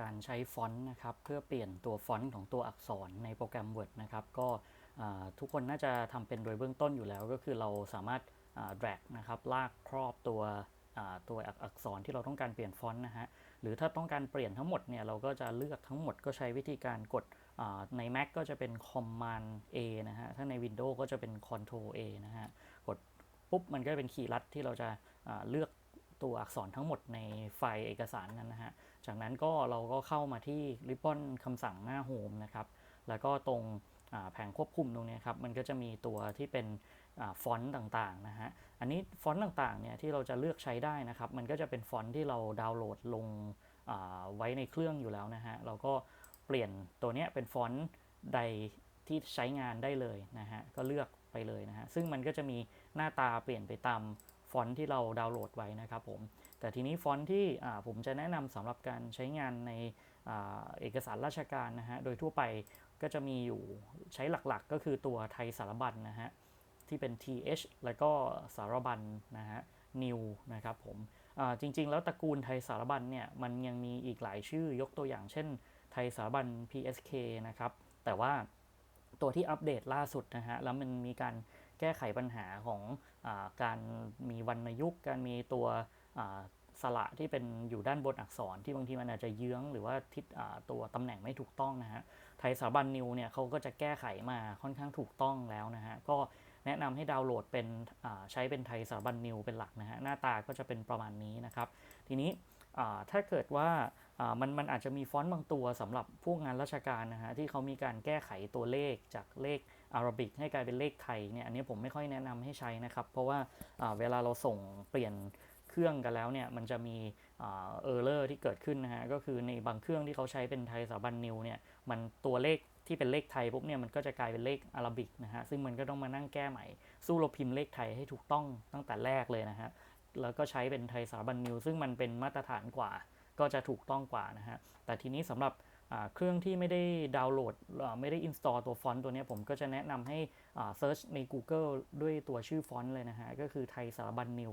การใช้ฟอนต์นะครับเพื่อเปลี่ยนตัวฟอนต์ของตัวอักษรในโปรแกรม Word นะครับก็ทุกคนน่าจะทำเป็นโดยเบื้องต้นอยู่แล้ว ก็คือเราสามารถ drag นะครับลากครอบตัวตัวอักษรที่เราต้องการเปลี่ยนฟอนต์นะฮะหรือถ้าต้องการเปลี่ยนทั้งหมดเนี่ยเราก็จะเลือกทั้งหมดก็ใช้วิธีการกดใน Mac ก็จะเป็น Command A นะฮะถ้าใน Windows ก็จะเป็น Control A นะฮะกดปุ๊บมันก็เป็นคีย์ลัดที่เราจะเลือกตัวอักษรทั้งหมดในไฟล์เอกสารนั้นนะฮะ จากนั้นก็เราก็เข้ามาที่ริบบอนคำสั่งหน้าโฮมนะครับ แล้วก็ตรงแผงควบคุมตรงนี้ครับ มันก็จะมีตัวที่เป็นอฟอนต์ต่างๆนะฮะ อันนี้ฟอนต์ต่างๆเนี่ยที่เราจะเลือกใช้ได้นะครับ มันก็จะเป็นฟอนต์ที่เราดาวน์โหลดลงไว้ในเครื่องอยู่แล้วนะฮะ เราก็เปลี่ยนตัวเนี้ยเป็นฟอนต์ใดที่ใช้งานได้เลยนะฮะ ก็เลือกไปเลยนะฮะ ซึ่งมันก็จะมีหน้าตาเปลี่ยนไปตาม ฟอนต์ที่เราดาวน์โหลดไว้นะครับผม แต่ทีนี้ฟอนต์ที่ผมจะแนะนำสำหรับการใช้งานในอเอกสารราชการนะฮะ โดยทั่วไปก็จะมีอยู่ใช้หลักๆ ก็คือตัวไทยสารบัญนะฮะ ที่เป็น th แล้วก็สารบัญนะฮะ new นะครับผมจริงๆ แล้วตระกูลไทยสารบัญเนี่ยมันยังมีอีกหลายชื่อยกตัวอย่างเช่น ไทยสารบัญ psk นะครับ แต่ว่าตัวที่อัปเดตล่าสุดนะฮะ แล้วมันมีการ แก้ไขปัญหาของอการมีวรรณยุกต์ การมีตัวสระที่เป็นอยู่ด้านบนอักษรที่บางทีมันอาจจะเยื้องหรือว่าทิศตัวตำแหน่งไม่ถูกต้องนะฮะไทยสถาบันนิวเนี่ยเขาก็จะแก้ไขมาค่อนข้างถูกต้องแล้วนะฮะก็แนะนำให้ดาวน์โหลดเป็นใช้เป็นไทยสถาบันนิวเป็นหลักนะฮะหน้าตาก็จะเป็นประมาณนี้นะครับ ทีนี้ถ้าเกิดว่า มันมันอาจจะมีฟอนต์บางตัวสำหรับพวกงานราชการนะฮะที่เขามีการแก้ไขตัวเลขจากเลขอารบิกให้กลายเป็นเลขไทยเนี่ยอันนี้ผมไม่ค่อยแนะนำให้ใช้นะครับ เพราะว่าเวลาเราส่งเปลี่ยนเครื่องกันแล้วเนี่ยมันจะมีเออร์เลอร์ที่เกิดขึ้นนะฮะก็คือในบางเครื่องที่เขาใช้เป็นไทยสถาบันนิวเนี่ยมันตัวเลขที่เป็นเลขไทยปุ๊บเนี่ยมันก็จะกลายเป็นเลขอารบิกนะฮะซึ่งมันก็ต้องมานั่งแก้ใหม่ สู้เราพิมพ์เลขไทยให้ถูกต้องตั้งแต่แรกเลยนะฮะแล้วก็ใช้เป็นไทยสถาบันนิวซึ่งมันเป็นมาตรฐานกว่า ก็จะถูกต้องกว่านะฮะ แต่ทีนี้สำหรับเครื่องที่ไม่ได้ดาวน์โหลดไม่ได้ install ตัวฟอนต์ตัวนี้ผมก็จะแนะนำให้อ่า search ใน Google ด้วยตัวชื่อฟอนต์เลยนะฮะ ก็คือไทยสารบัญนิว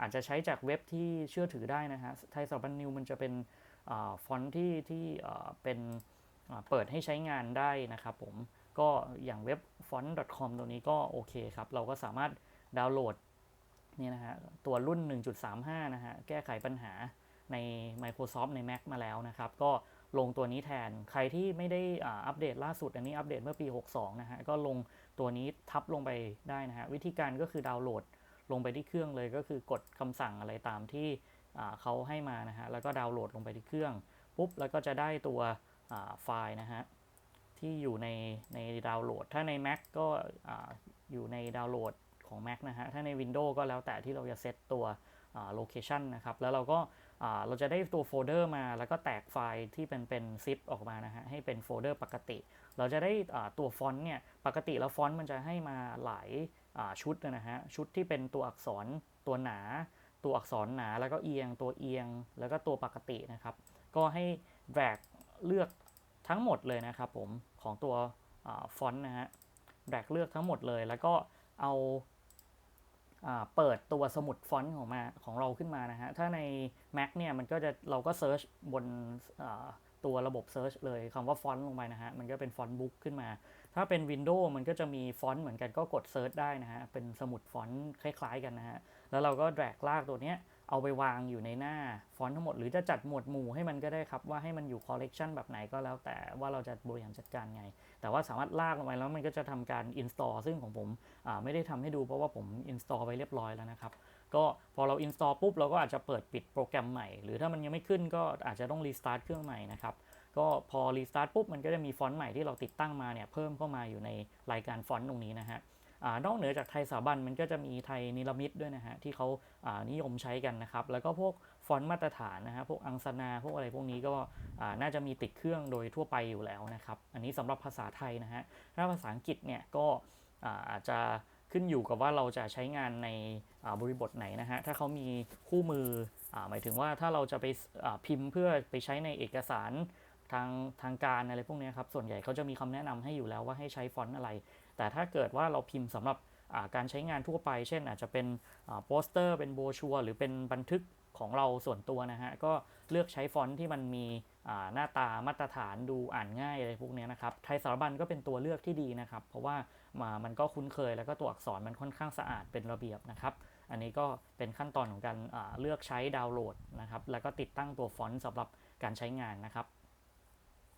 อาจจะใช้จากเว็บที่เชื่อถือได้นะฮะ ไทยสารบัญนิวมันจะเป็นอฟอนต์ที่ที่เป็นเปิดให้ใช้งานได้นะครับผมก็อย่างเว็บ font.com ตัวนี้ก็โอเคครับ เราก็สามารถดาวน์โหลดนี่นะฮะตัวรุ่น 1.35 นะฮะ แก้ไขปัญหา ใน Microsoft ใน Mac มาแล้วนะครับ ก็ลงตัวนี้แทน ใครที่ไม่ได้อัปเดตล่าสุด อันนี้อัปเดตเมื่อปี 62 นะฮะ ก็ลงตัวนี้ทับลงไปได้นะฮะ วิธีการก็คือดาวน์โหลดลงไปที่เครื่องเลย ก็คือกดคำสั่งอะไรตามที่เขาให้มานะฮะ แล้วก็ดาวน์โหลดลงไปที่เครื่อง ปุ๊บ แล้วก็จะได้ตัวไฟล์นะฮะ ที่อยู่ในในดาวน์โหลด ถ้าใน Mac ก็ออยู่ในดาวน์โหลดของ Mac นะฮะ ถ้าใน Windows ก็แล้วแต่ที่เราจะเซตตัว โลเคชันนะครับ แล้วเราก็เราจะได้ตัวโฟลเดอร์มาแล้วก็แตกไฟล์ที่เป็นเป็นซิปออกมานะฮะให้เป็นโฟลเดอร์ปกติ เราจะได้ตัวฟอนต์เนี่ยปกติแล้วฟอนต์มันจะให้มาหลายชุดนะฮะชุดที่เป็นตัวอักษรตัวหนา ตัวอักษรหนาแล้วก็เอียงตัวเอียง แล้วก็ตัวปกตินะครับ ก็ให้ drag เลือกทั้งหมดเลยนะครับผมของตัวฟอนต์นะฮะ drag เลือกทั้งหมดเลย แล้วก็เอา เปิดตัวสมุดฟอนต์ของมาของเราขึ้นมานะฮะ ถ้าใน Mac เนี่ยมันก็จะเราก็เซิร์ชบนตัวระบบเซิร์ชเลยคำว่าฟอนต์ลงไปนะฮะ มันก็เป็นฟอนต์บุ๊กขึ้นมา ถ้าเป็น Windows มันก็จะมีฟอนต์เหมือนกันก็กดเซิร์ชได้นะฮะ เป็นสมุดฟอนต์คล้ายๆกันนะฮะ แล้วเราก็ drag ลากตัวเนี้ย เอาไปวางอยู่ในหน้าฟอนต์ทั้งหมด หรือจะจัดหมวดหมู่ให้มันก็ได้ครับ ว่าให้มันอยู่คอลเลกชันแบบไหนก็แล้วแต่ว่าเราจะบริหารจัดการไง แต่ว่าสามารถลากลงไปแล้วมันก็จะทำการ install ซึ่งของผมไม่ได้ทำให้ดูเพราะว่าผม install ไปเรียบร้อยแล้วนะครับ ก็พอเรา install ปุ๊บเราก็อาจจะเปิดปิดโปรแกรมใหม่ หรือถ้ามันยังไม่ขึ้นก็อาจจะต้อง restart เครื่องใหม่นะครับก็พอ restart ปุ๊บมันก็จะมีฟอนต์ใหม่ที่เราติดตั้งมาเนี่ยเพิ่มเข้ามาอยู่ในรายการฟอนต์ตรงนี้นะฮะ อนอกเหนือจากไทยสาบันมันก็จะมีไทยนิรมิตด้วยนะฮะที่เขาานิยมใช้กันนะครับแล้วก็พวกฟอนต์มาตรฐานนะฮะพวกอังสนาพวกอะไรพวกนี้ก็น่าจะมีติดเครื่องโดยทั่วไปอยู่แล้วนะครับอันนี้สำหรับภาษาไทยนะฮะถ้าภาษาอังกฤษเนี่ยก็อาจจะขึ้นอยู่กับว่าเราจะใช้งานในบริบทไหนนะฮะ ถ้าเขามีคู่มืออหมายถึงว่าถ้าเราจะไปพิมพ์เพื่อไปใช้ในเอกสาร ทางทางการอะไรพวกนี้ครับ ส่วนใหญ่เขาจะมีคำแนะนำให้อยู่แล้วว่าให้ใช้ฟอนต์อะไร แต่ถ้าเกิดว่าเราพิมพ์สำหรับการใช้งานทั่วไป เช่นอาจจะเป็นโปสเตอร์เป็นโบชัวหรือเป็นบันทึกของเราส่วนตัวนะฮะ ก็เลือกใช้ฟอนต์ที่มันมีหน้าตามาตรฐานดูอ่านง่ายอะไรพวกนี้นะครับ ไทยสารบัญก็เป็นตัวเลือกที่ดีนะครับ เพราะว่ามามันก็คุ้นเคยแล้วก็ตัวอักษรมันค่อนข้างสะอาดเป็นระเบียบนะครับ อันนี้ก็เป็นขั้นตอนของการเลือกใช้ดาวน์โหลดนะครับ แล้วก็ติดตั้งตัวฟอนต์สำหรับการใช้งานนะครับ